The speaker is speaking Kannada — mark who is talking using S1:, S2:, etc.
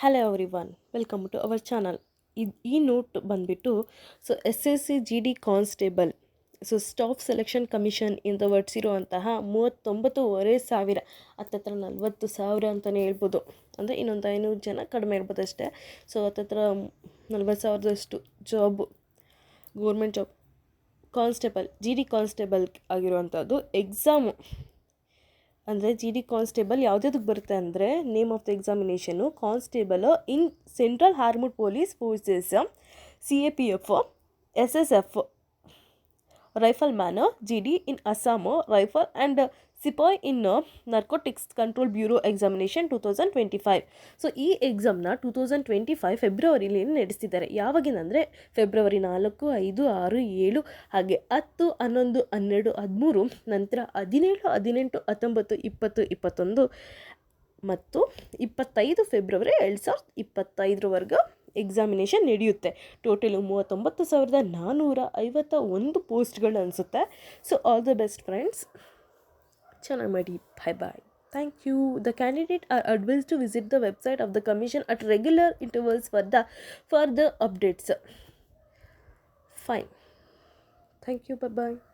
S1: Hello everyone welcome to our channel ಇದು ಈ ನೋಟ್ ಬಂದುಬಿಟ್ಟು so S S C G D constable so staff selection commission ಇಂದ ಹೊರಡಿಸಿರುವಂತಹ ಮೂವತ್ತೊಂಬತ್ತುವರೆ ಸಾವಿರ, ಹತ್ತತ್ರ ನಲ್ವತ್ತು ಸಾವಿರ ಅಂತಲೇ ಹೇಳ್ಬೋದು. ಅಂದರೆ ಇನ್ನೊಂದು ಐನೂರು ಜನ ಕಡಿಮೆ ಇರ್ಬೋದು ಅಷ್ಟೇ. ಸೊ ಹತ್ತತ್ರ ನಲ್ವತ್ತು ಸಾವಿರದಷ್ಟು job government job constable G D constable ಆಗಿರುವಂಥದ್ದು ಎಕ್ಸಾಮು ಅಂದರೆ ಜಿ ಡಿ ಕಾನ್ಸ್ಟೇಬಲ್ ಯಾವುದ್ಯಾವ್ದಕ್ಕೆ ಬರುತ್ತೆ ಅಂದರೆ name of the examination constable in central armed police forces C A P F S S F rifleman G D in Assam rifle and sepoy in narcotics control bureau examination two thousand twenty five so ಈ ಎಕ್ಸಾಮ್ನ ಟೂ ತೌಸಂಡ್ ಟ್ವೆಂಟಿ ಫೈವ್ ಫೆಬ್ರವರಿಲಿ ನಡೆಸ್ತಿದ್ದಾರೆ ಯಾವಾಗಿನಂದರೆ ಫೆಬ್ರವರಿ ನಾಲ್ಕು, ಐದು, ಆರು, ಏಳು, ಹಾಗೆ ಹತ್ತು, ಹನ್ನೊಂದು, ಹನ್ನೆರಡು, ಹದಿಮೂರು, ನಂತರ ಹದಿನೇಳು, ಹದಿನೆಂಟು, ಹತ್ತೊಂಬತ್ತು, ಇಪ್ಪತ್ತು, ಇಪ್ಪತ್ತೊಂದು ಮತ್ತು ಇಪ್ಪತ್ತೈದು ಫೆಬ್ರವರಿ ಎರಡು ಸಾವಿರದ ಇಪ್ಪತ್ತೈದರವರೆಗೂ ಎಕ್ಸಾಮಿನೇಷನ್ ನಡೆಯುತ್ತೆ. ಟೋಟಲು ಮೂವತ್ತೊಂಬತ್ತು ಸಾವಿರದ ನಾನ್ನೂರ ಐವತ್ತ ಒಂದು ಪೋಸ್ಟ್ಗಳು ಅನಿಸುತ್ತೆ. So all the best friends Chanamati. Bye bye. Thank you. The candidate are advised to visit the website of the commission at regular intervals for the further updates. Fine. Thank you. Bye bye.